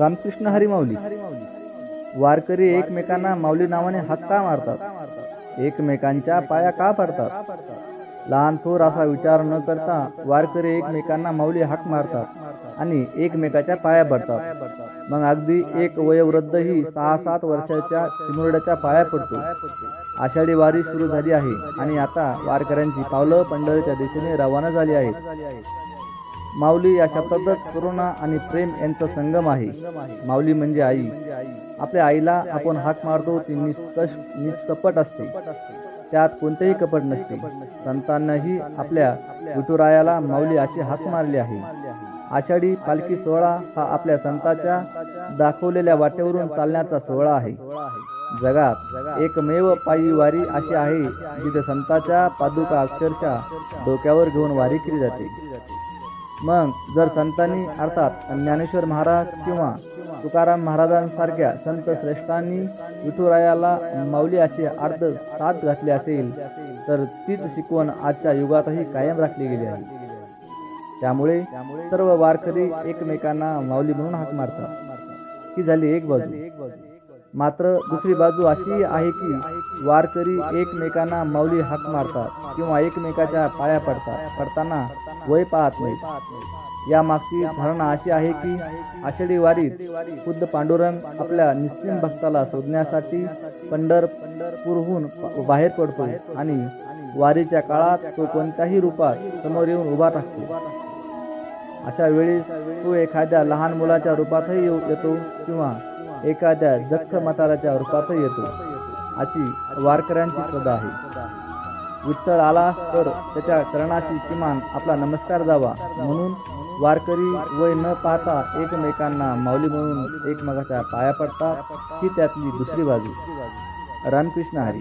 रामकृष्ण हरिमाऊली. वारकरी एकमेकांना माऊली नावाने हाक का मारतात. एकमेकांच्या पाया का पडतात? लहान थोर असा विचार न करता वारकरी एकमेकांना माऊली हाक मारतात आणि एकमेकाच्या पाया पडतात. मग अगदी एक वयोवृद्धही सहा सात वर्षाच्या चिमुरड्याच्या पाया पडतो. आषाढी वारी सुरू झाली आहे आणि आता वारकऱ्यांची पावलं पंढरीच्या दिशेने रवाना झाली आहेत. माऊली या शब्दातच करुणा आणि प्रेम यांचा संगम आहे. माऊली म्हणजे आई. आपल्या आईला आपण हाक मारतो ती निष्कष निष्कपट असते. त्यात कोणतेही कपट नसते. संतांनाही आपल्या विठुरायाला माऊली अशी हाक मारली आहे. आषाढी पालखी सोहळा हा आपल्या संतांच्या दाखवलेल्या वाटेवरून चालण्याचा सोहळा आहे. जगात एकमेव पायी वारी अशी आहे जिथे संतांच्या पादुका अक्षरशः डोक्यावर घेऊन वारी केली जाते. मग जर संतांनी अर्थात ज्ञानेश्वर महाराज किंवा तुकाराम महाराजांसारख्या संत श्रेष्ठांनी विठुरायाला माऊली असे अर्थ साथ घातले असेल तर तीच शिकवण आजच्या युगातही कायम राखली गेली आहे. त्यामुळे सर्व वारकरी एकमेकांना माऊली म्हणून हाक मारतात. ही झाली एक बाजू. मात्र दुसरी बाजू अशी आहे की वारकरी एकमेकांना माऊली हाक मारतात किंवा एकमेकाच्या पाया पडतात पडताना वय पाहत नाही या मागची धारणा अशी आहे की आषाढी वारीत खुद्द पांडुरंग आपल्या निश्चित भक्ताला शोधण्यासाठी पंढर पंढरपूरहून बाहेर पडतो आणि वारीच्या काळात तो कोणत्याही रूपात समोर येऊन उभा टाकतो अशा वेळी तो एखाद्या लहान मुलाच्या रूपातही येतो किंवा एखाद्या जख्ख मताराच्या रूपातही येतो. अशी वारकऱ्यांची श्रद्धा आहे. विठ्ठल आला तर त्याच्या चरणाशी किमान आपला नमस्कार जावा. म्हणून वारकरी वय न पाहता एकमेकांना माऊली म्हणून एकमेकाच्या पाया पडतात ही त्यातली दुसरी बाजू. रामकृष्ण हरी.